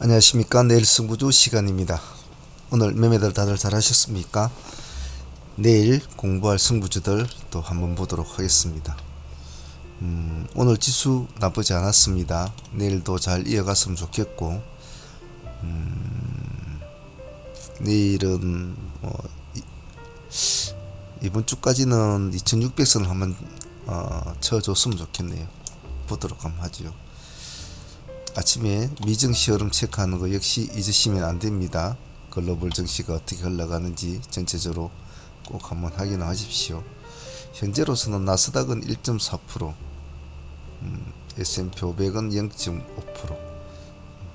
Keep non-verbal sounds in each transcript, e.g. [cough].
안녕하십니까. 내일 승부조 시간입니다. 오늘 매매들 다들 잘 하셨습니까? 내일 공부할 승부주들 또 한번 보도록 하겠습니다. 음, 오늘 지수 나쁘지 않았습니다. 내일도 잘 이어갔으면 좋겠고 음, 내일은 뭐 이, 이번 주까지는 2600선을 한번 어, 쳐줬으면 좋겠네요. 보도록 한번 하지요 아침에 미증 시어름 체크하는 거 역시 잊으시면 안 됩니다. 글로벌 증시가 어떻게 흘러가는지 전체적으로 꼭 한번 확인하십시오. 현재로서는 나스닥은 1.4%, 음, S&P 500은 0.5%.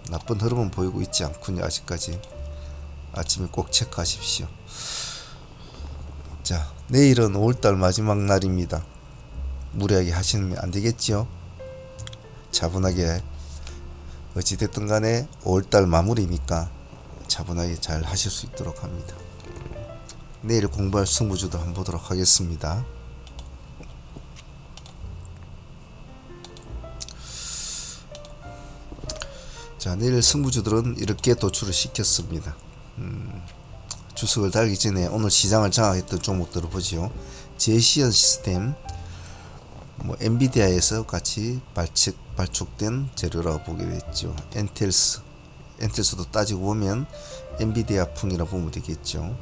나쁜 흐름은 보이고 있지 않군요. 아직까지. 아침에 꼭 체크하십시오. 자, 내일은 5월달 마지막 날입니다. 무리하게 하시면 안 되겠지요. 차분하게 어찌됐든 간에 5월달 마무리니까 차분하게 잘 하실 수 있도록 합니다. 내일 공부할 승부주도 한번 보도록 하겠습니다. 자, 내일 승부주들은 이렇게 도출을 시켰습니다. 음, 주석을 달기 전에 오늘 시장을 장악했던 종목들을 보지요. 제시언 시스템, 뭐 엔비디아에서 같이 발측 발축된 재료라고 보게 됐죠. 엔텔스 엔텔스도 따지고 보면 엔비디아 풍이라 고 보면 되겠죠.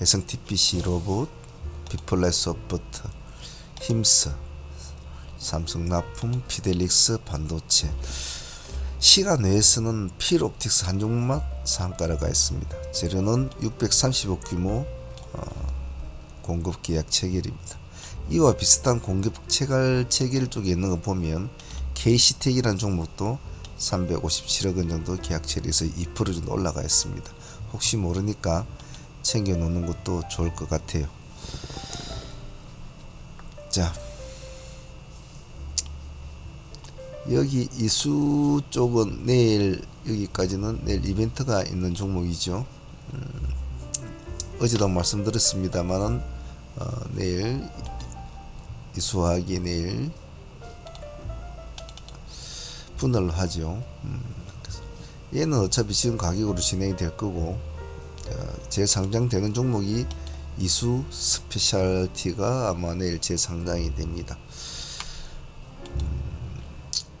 해성 TPC 로봇, 비폴라이 소프트, 힘스, 삼성 납품, 피델릭스 반도체. 시간 내에서는 필옵틱스 한 종목만 상가를 가했습니다. 재료는 630억 규모 어, 공급 계약 체결입니다. 이와 비슷한 공급 체결 체결 쪽에 있는 거 보면 KC텍이라는 종목도 357억 원 정도 계약 체결에서 2% 정도 올라가 있습니다. 혹시 모르니까 챙겨 놓는 것도 좋을 것 같아요. 자, 여기 이수 쪽은 내일 여기까지는 내일 이벤트가 있는 종목이죠. 음, 어제도 말씀드렸습니다만은 어, 내일 이 수하기 내일 분할로 하죠. 음, 얘는 어차피 지금 가격으로 진행이 될 거고 어, 재상장되는 종목이 이수 스페셜티가 아마 내일 재상장이 됩니다. 음,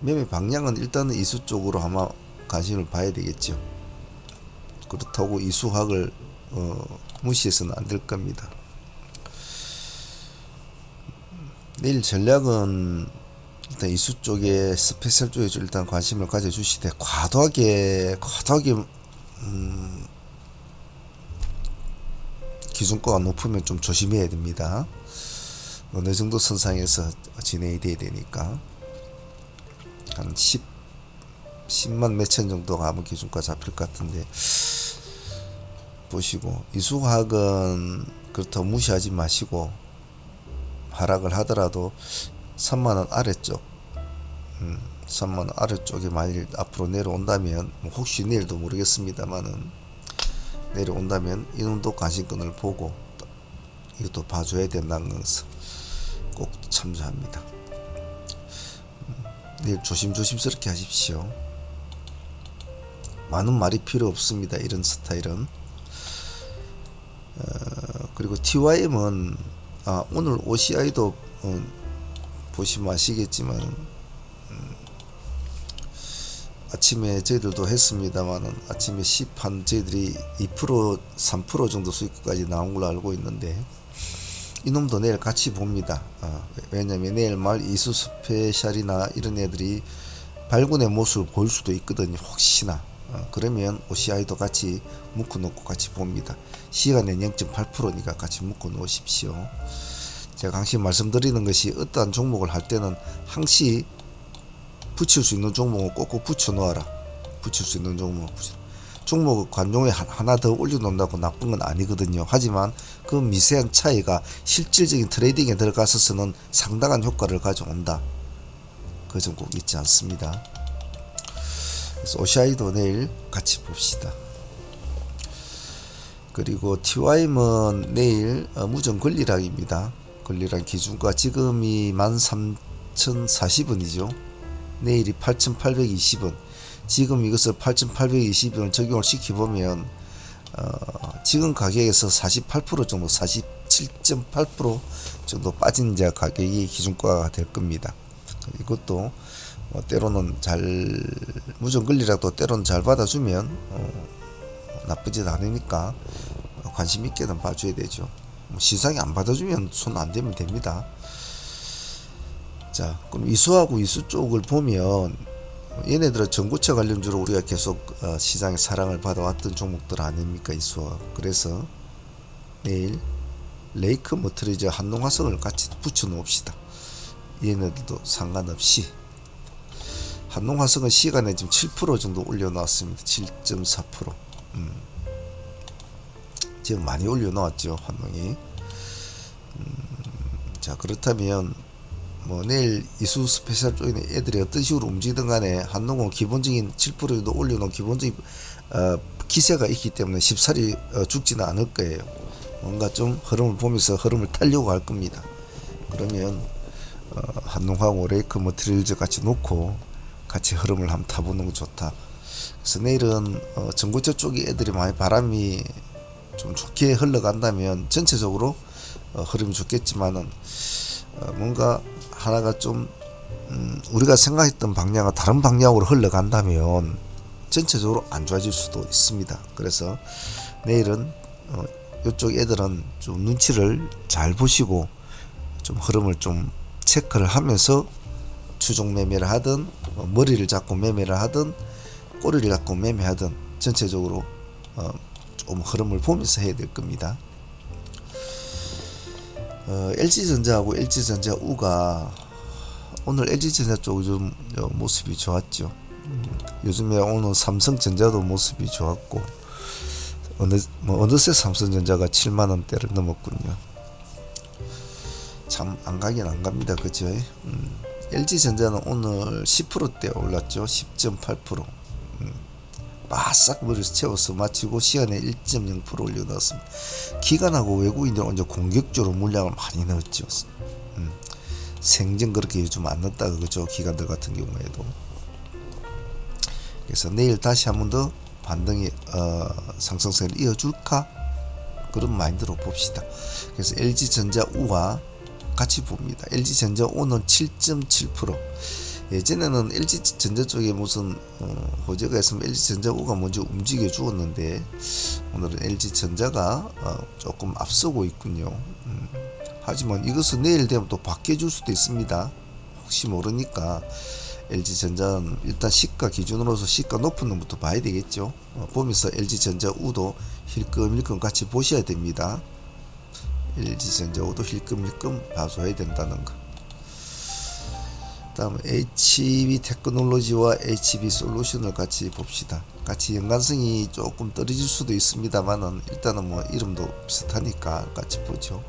매매 방향은 일단은 이수 쪽으로 아마 관심을 봐야 되겠죠. 그렇다고 이수학을 어, 무시해서는 안 될 겁니다. 내일 전략은 일단 이수 쪽에 스페셜 쪽에 좀 일단 관심을 가져주시되 과도하게 과도하게 음, 기준가가 높으면 좀 조심해야 됩니다. 어느 정도 선상에서 진행이 돼야 되니까 한 10, 10만 몇천 정도가 아마 기준가 잡힐 것 같은데 보시고 이수화학은 그렇다고 무시하지 마시고 하락을 하더라도 3만원 아래쪽 음, 3만원 아래쪽에 만일 앞으로 내려온다면 뭐 혹시 내일도 모르겠습니다만은 내려온다면 이놈도 관심권을 보고 이것도 봐줘야 된다는 것을 꼭 참조합니다. 음, 내일 조심조심스럽게 하십시오. 많은 말이 필요 없습니다. 이런 스타일은. 어, 그리고 TYM은 아, 오늘 OCI도 어, 보시면 아시겠지만 음, 아침에 저희들도 했습니다만은 아침에 10한 저희들이 2% 3% 정도 수익까지 나온 걸로 알고 있는데 이놈도 내일 같이 봅니다. 어, 왜냐면 내일 말 이수 스페셜이나 이런 애들이 발군의 모습을 보일 수도 있거든요. 혹시나 어, 그러면 OCI도 같이 묶어 놓고 같이 봅니다. 시간은 0.8%니까 같이 묶어 놓으십시오. 제가 항시 말씀드리는 것이 어떠한 종목을 할 때는 항시 붙일 수 있는 종목은 꼭꼭 붙여 놓아라. 붙일 수 있는 종목은 붙여. 종목 관종에 하나 더 올려놓는다고 나쁜 건 아니거든요. 하지만 그 미세한 차이가 실질적인 트레이딩에 들어가서서는 상당한 효과를 가져온다. 그 점 꼭 잊지 않습니다. 그래서 오샤이도 내일 같이 봅시다. 그리고 TYM은 내일 어, 무정 권리락입니다. 권리락 기준가 지금이 13,040원이죠. 내일이 8,820원. 지금 이것을 8,820원을 적용을 시켜보면 어, 지금 가격에서 48% 정도 47.8% 정도 빠진 가격이 기준가가 될 겁니다. 이것도 뭐 때로는 잘 무전 권리라도 때로는 잘 받아주면 어, 나쁘지 않으니까 관심 있게는 봐줘야 되죠. 뭐 시장이 안 받아주면 손 안 대면 됩니다. 자, 그럼 이수하고 이수 쪽을 보면 얘네들은 전고체 관련주로 우리가 계속 어, 시장에 사랑을 받아왔던 종목들 아닙니까 이수와 그래서 내일 레이크 머트리즈 한농화성을 같이 붙여 놓읍시다 얘네들도 상관없이 한농화성은 시간에 지금 7% 정도 올려놨습니다 7.4% 음. 지금 많이 올려놓았죠 한농이 음, 자 그렇다면 뭐 내일 이수 스페셜 쪽에 애들이 어떤 식으로 움직이든 간에 한농은 기본적인 7% 정도 올려놓은 기본적인 어, 기세가 있기 때문에 쉽사리 어, 죽지는 않을 거예요. 뭔가 좀 흐름을 보면서 흐름을 타려고 할 겁니다. 그러면 어, 한농하고 레이크 머트리얼즈 같이 놓고 같이 흐름을 한번 타보는 거 좋다. 그래서 내일은 어, 전고체 쪽에 애들이 많이 바람이 좀 좋게 흘러간다면 전체적으로 어, 흐름이 좋겠지만은 어, 뭔가 하나가 좀 음, 우리가 생각했던 방향과 다른 방향으로 흘러간다면 전체적으로 안 좋아질 수도 있습니다. 그래서 내일은 어, 이쪽 애들은 좀 눈치를 잘 보시고 좀 흐름을 좀 체크를 하면서 추종 매매를 하든 어, 머리를 잡고 매매를 하든 꼬리를 잡고 매매하든 전체적으로 어, 좀 흐름을 보면서 해야 될 겁니다. 어, LG전자하고 LG전자 우가 오늘 LG전자 쪽좀 모습이 좋았죠. 음, 요즘에 오늘 삼성전자도 모습이 좋았고 어느 뭐 어느새 삼성전자가 7만 원대를 넘었군요. 참 안 가긴 안 갑니다, 그죠? 음, LG전자는 오늘 10%대 올랐죠, 10.8%. 음, 바싹 머리를 채워서 마치고 시간에 1.0% 올려놨습니다. 기관하고 외국인들 먼저 공격적으로 물량을 많이 넣었죠. 음, 생전 그렇게 요즘 안 넣었다 그죠 기관들 같은 경우에도. 그래서 내일 다시 한 번 더 반등이 어, 상승세를 이어줄까 그런 마인드로 봅시다. 그래서 LG 전자 우와 같이 봅니다. LG 전자 오는 7.7% 예전에는 LG 전자 쪽에 무슨 어, 호재가 있으면 LG 전자 우가 먼저 움직여 주었는데 오늘은 LG 전자가 어, 조금 앞서고 있군요. 음, 하지만 이것은 내일 되면 또 바뀌어줄 수도 있습니다. 혹시 모르니까 LG 전자는 일단 시가 기준으로서 시가 높은 놈부터 봐야 되겠죠. 어, 보면서 LG 전자 우도 힐끔힐끔 같이 보셔야 됩니다. LG 전자 우도 힐끔힐끔 봐줘야 된다는 거. 다음 HB 테크놀로지와 HB 솔루션을 같이 봅시다. 같이 연관성이 조금 떨어질 수도 있습니다만은 일단은 뭐 이름도 비슷하니까 같이 보죠.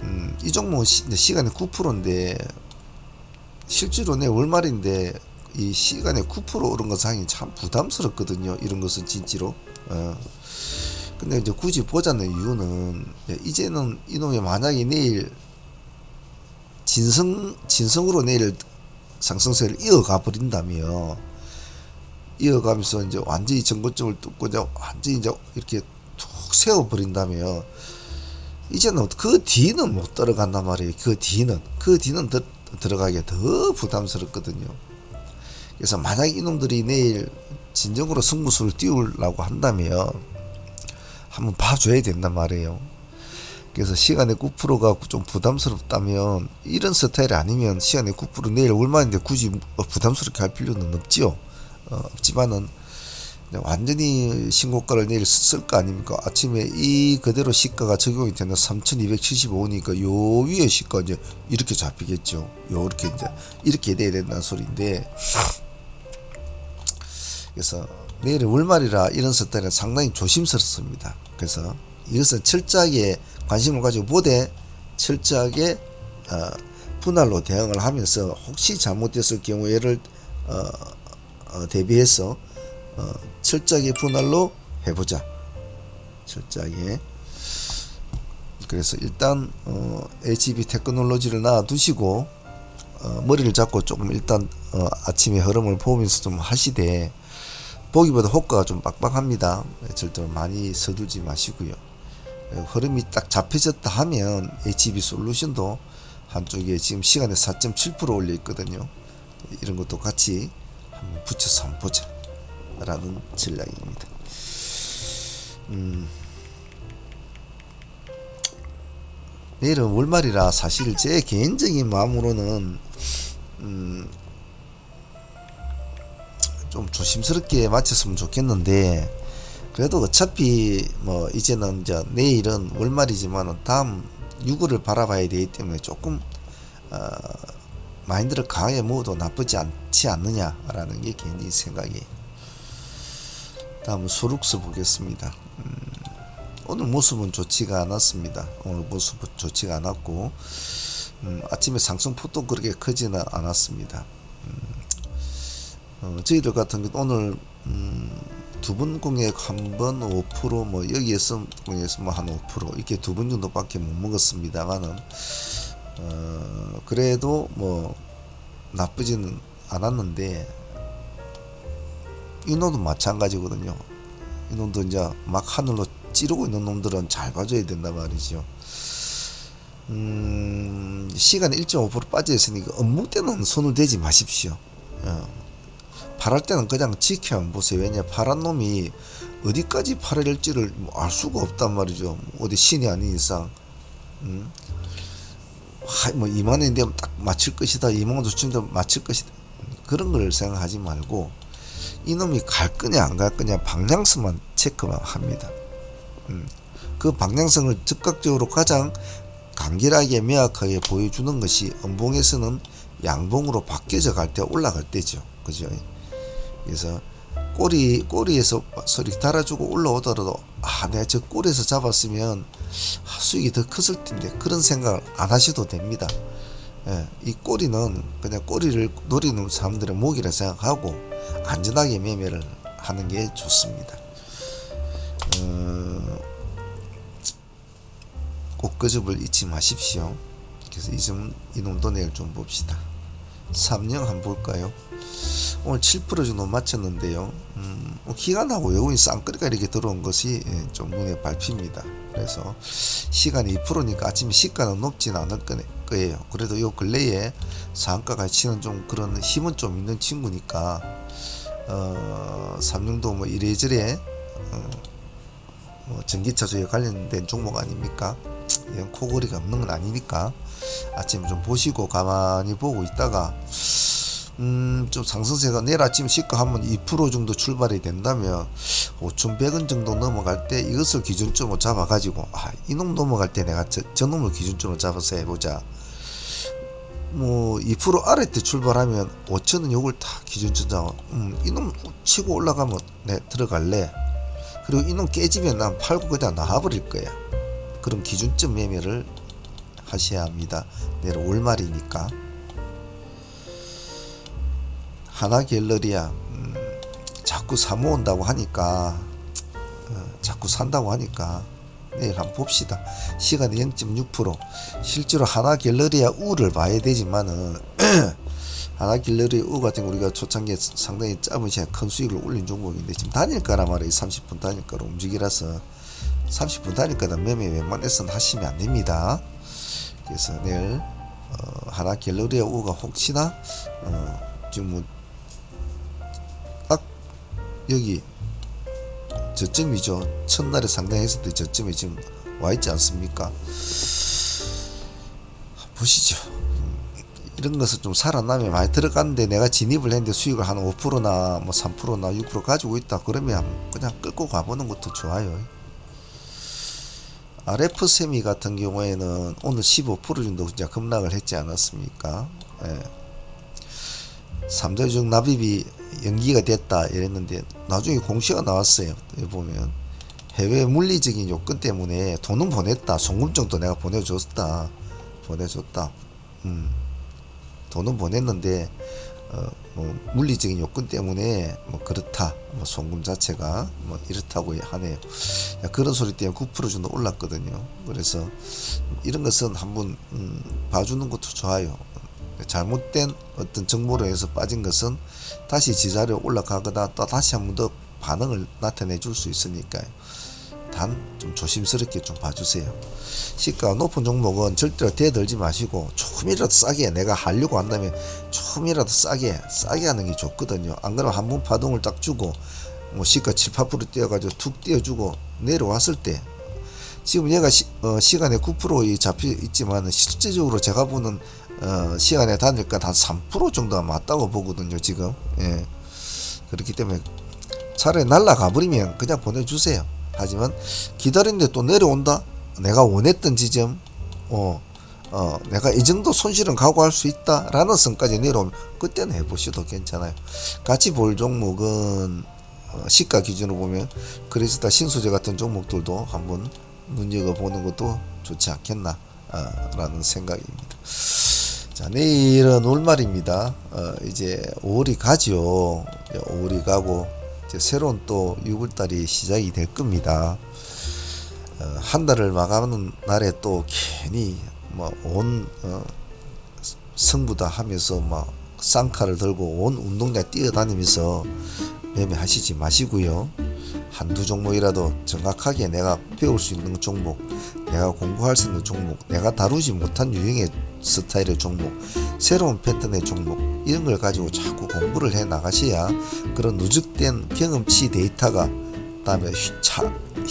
음, 이 종목은 시, 간에 9%인데 실제로 내 월말인데 이 시간에 9% 오른 것 상이 참 부담스럽거든요. 이런 것은 진짜로. 어. 근데 이제 굳이 보자는 이유는 이제는 이놈이 만약에 내일 진성 진성으로 내일 상승세를 이어가 버린다면 이어가면서 이제 완전히 전고점을 뚫고 이제 완전히 이제 이렇게 툭 세워 버린다면 이제는 그 뒤는 못 들어간단 말이에요. 그 뒤는 그 뒤는 더, 들어가기 더 부담스럽거든요. 그래서 만약 이놈들이 내일 진정으로 승부수를 띄우려고 한다면 한번 봐줘야 된단 말이에요. 그래서 시간에 9%가 좀 부담스럽다면 이런 스타일이 아니면 시간에 9% 내일 얼마인데 굳이 부담스럽게 할 필요는 없지요. 어, 없지만은 완전히 신고가를 내일 쓸 거 아닙니까? 아침에 이 그대로 시가가 적용이 되는 3,275니까 요 위에 시가 이제 이렇게 잡히겠죠. 요렇게 이제 이렇게 돼야 된다는 소리인데 그래서 내일은 월말이라 이런 스타일은 상당히 조심스럽습니다. 그래서 이것은 철저하게 관심을 가지고 보되 철저하게 어, 분할로 대응을 하면서 혹시 잘못됐을 경우에를 어, 어, 대비해서 어, 철저하게 분할로 해보자. 철저하게. 그래서 일단 어, HB 테크놀로지를 놔두시고 어, 머리를 잡고 조금 일단 어, 아침에 흐름을 보면서 좀 하시되 보기보다 호가가 좀 빡빡합니다. 절대로 많이 서두르지 마시고요. 어, 흐름이 딱 잡혀졌다 하면 HB 솔루션도 한쪽에 지금 시간에 4.7% 올려 있거든요. 이런 것도 같이 한번 붙여서 한번 보자 라는 전략입니다. 음. 내일은 월말이라 사실 제 개인적인 마음으로는 음, 좀 조심스럽게 마쳤으면 좋겠는데 그래도 어차피 뭐 이제는 이제 내일은 월말이지만은 다음 6월을 바라봐야 되기 때문에 조금 어, 마인드를 강하게 먹어도 나쁘지 않지 않느냐라는 게 개인적인 생각이에요. 다음 소룩스 보겠습니다. 음, 오늘 모습은 좋지가 않았습니다. 오늘 모습은 좋지가 않았고 음, 아침에 상승폭도 그렇게 크지는 않았습니다. 음, 어, 저희들 같은 경우 오늘 음, 두번 공약 한 번 5%뭐 여기에서 공약에서 뭐한 5% 이렇게 두 번 정도밖에 못 먹었습니다만은 어, 그래도 뭐 나쁘지는 않았는데 이놈도 마찬가지거든요. 이놈도 이제 막 하늘로 찌르고 있는 놈들은 잘 봐줘야 된다 말이죠. 음, 시간 1.5% 빠져 있으니까 업무 때는 손을 대지 마십시오. 어. 팔할 때는 그냥 지켜만 보세요. 왜냐 파란 놈이 어디까지 팔아야 될지를 뭐알 수가 없단 말이죠. 어디 신이 아닌 이상. 음? 하, 뭐 2만 원이 되면 딱 맞출 것이다. 2만 원 주치면 맞출 것이다. 그런 걸 생각하지 말고 이놈이 갈 거냐 안 갈 거냐 방향성만 체크만 합니다. 음. 그 방향성을 즉각적으로 가장 간결하게 명확하게 보여주는 것이 음봉에서는 양봉으로 바뀌어져 갈 때 올라갈 때죠. 그죠? 그래서 꼬리 꼬리에서 소리 달아주고 올라오더라도 아 내가 저 꼬리에서 잡았으면 아, 수익이 더 컸을 텐데 그런 생각을 안 하셔도 됩니다. 예, 이 꼬리는 그냥 꼬리를 노리는 사람들의 목이라 생각하고 안전하게 매매를 하는 게 좋습니다. 어, 꼭그 점을 잊지 마십시오. 그래서 이점 이놈도 내일 좀 봅시다. 삼령 한번 볼까요? 오늘 7% 정도 맞췄는데요. 음, 나고 외국인 쌍끌이가 이렇게 들어온 것이 예, 좀 눈에 밟힙니다. 그래서 시간이 2%니까 아침에 시가는 높지는 않을 거예요. 그래도 요 근래에 상가가 치는 좀 그런 힘은 좀 있는 친구니까 어, 삼령도 뭐 이래저래 어, 뭐 전기차주에 관련된 종목 아닙니까? 이건 코골이가 없는 건 아니니까 아침에 좀 보시고 가만히 보고 있다가 음, 좀 상승세가 내일 아침 시가 하면 2% 정도 출발이 된다면 5,100원 정도 넘어갈 때 이것을 기준점으로 잡아가지고 아, 이놈 넘어갈 때 내가 저, 저놈을 기준점으로 잡아서 해보자. 뭐 2% 아래 때 출발하면 5천원 요걸 다 기준점 잡아. 음, 이놈 치고 올라가면 내 들어갈래. 그리고 이놈 깨지면 난 팔고 그냥 나와버릴 거야. 그럼 기준점 매매를 하셔야 합니다. 내일 월말이니까. 하나 갤러리야. 음, 자꾸 사모온다고 하니까 어, 자꾸 산다고 하니까 내일 한번 봅시다. 시간이 0.6% 실제로 하나 갤러리아 우를 봐야 되지만은 [clears throat] 하나 갤러리 우 같은 거 우리가 초창기에 상당히 짧은 시간 큰 수익을 올린 종목인데 지금 단일가라 말이에요. 30분 단일가로 움직이라서. 30분 단일가는 매매 웬만해서는 하시면 안 됩니다. 그래서 내일 어, 하나 갤러리아 우가 혹시나 어, 지금 뭐 여기 저점이죠. 첫날에 상당했을 때 저점에 지금 와 있지 않습니까? 보시죠. 음, 이런 것을 좀 살아나면 많이 들어갔는데 내가 진입을 했는데 수익을 한 5%나 뭐 3%나 6% 가지고 있다 그러면 그냥 끌고 가보는 것도 좋아요. RF 세미 같은 경우에는 오늘 15% 정도 이제 급락을 했지 않았습니까? 예. 삼자중 납입이 연기가 됐다 이랬는데 나중에 공시가 나왔어요. 보면 해외 물리적인 요건 때문에 돈은 보냈다. 송금증도 내가 보내줬다. 보내줬다. 음. 돈은 보냈는데 어, 뭐 물리적인 요건 때문에 뭐 그렇다. 뭐 송금 자체가 뭐 이렇다고 하네요. 야, 그런 소리 때문에 9% 정도 올랐거든요. 그래서 이런 것은 한번 음, 봐주는 것도 좋아요. 잘못된 어떤 정보로 해서 빠진 것은 다시 지자리에 올라가거나 또 다시 한 번 더 반응을 나타내 줄 수 있으니까요. 단 좀 조심스럽게 좀 봐주세요. 시가 높은 종목은 절대로 대들지 마시고 조금이라도 싸게 내가 하려고 한다면 조금이라도 싸게 싸게 하는 게 좋거든요. 안 그러면 한 번 파동을 딱 주고 뭐 시가 7, 8% 뛰어가지고 툭 뛰어주고 내려왔을 때 지금 얘가 시, 어, 시간에 9% 잡혀 있지만 실제적으로 제가 보는 어, 시간에 다닐까 한3% 정도가 맞다고 보거든요 지금. 예. 그렇기 때문에 차라리 날라가 버리면 그냥 보내주세요. 하지만 기다리는데 또 내려온다? 내가 원했던 지점? 어, 어 내가 이 정도 손실은 각오할 수 있다라는 선까지 내려오면 그때는 해보셔도 괜찮아요. 같이 볼 종목은 어, 시가 기준으로 보면 그리스타 신소재 같은 종목들도 한번 눈여겨 보는 것도 좋지 않겠나 아, 라는 생각입니다. 자 내일은 올말입니다. 어, 이제 5월이 가죠. 이제 5월이 가고 이제 새로운 또 6월달이 시작이 될 겁니다. 어, 한 달을 마감하는 날에 또 괜히 뭐온 어, 승부다 하면서 막 쌍칼을 들고 온 운동장 뛰어다니면서 매매하시지 마시고요. 한두 종목이라도 정확하게 내가 배울 수 있는 종목, 내가 공부할 수 있는 종목, 내가 다루지 못한 유형의 스타일의 종목, 새로운 패턴의 종목 이런 걸 가지고 자꾸 공부를 해 나가셔야 그런 누적된 경험치 데이터가 다음에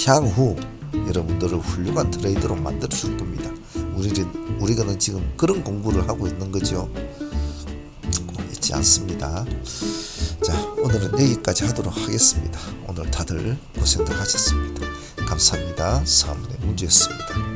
향후 여러분들을 훌륭한 트레이더로 만들 줄 겁니다. 우리는 우리가는 지금 그런 공부를 하고 있는 거죠. 꼭 잊지 않습니다. 자, 오늘은 여기까지 하도록 하겠습니다. 오늘 다들 고생들 하셨습니다. 감사합니다. 사문의 문제였습니다.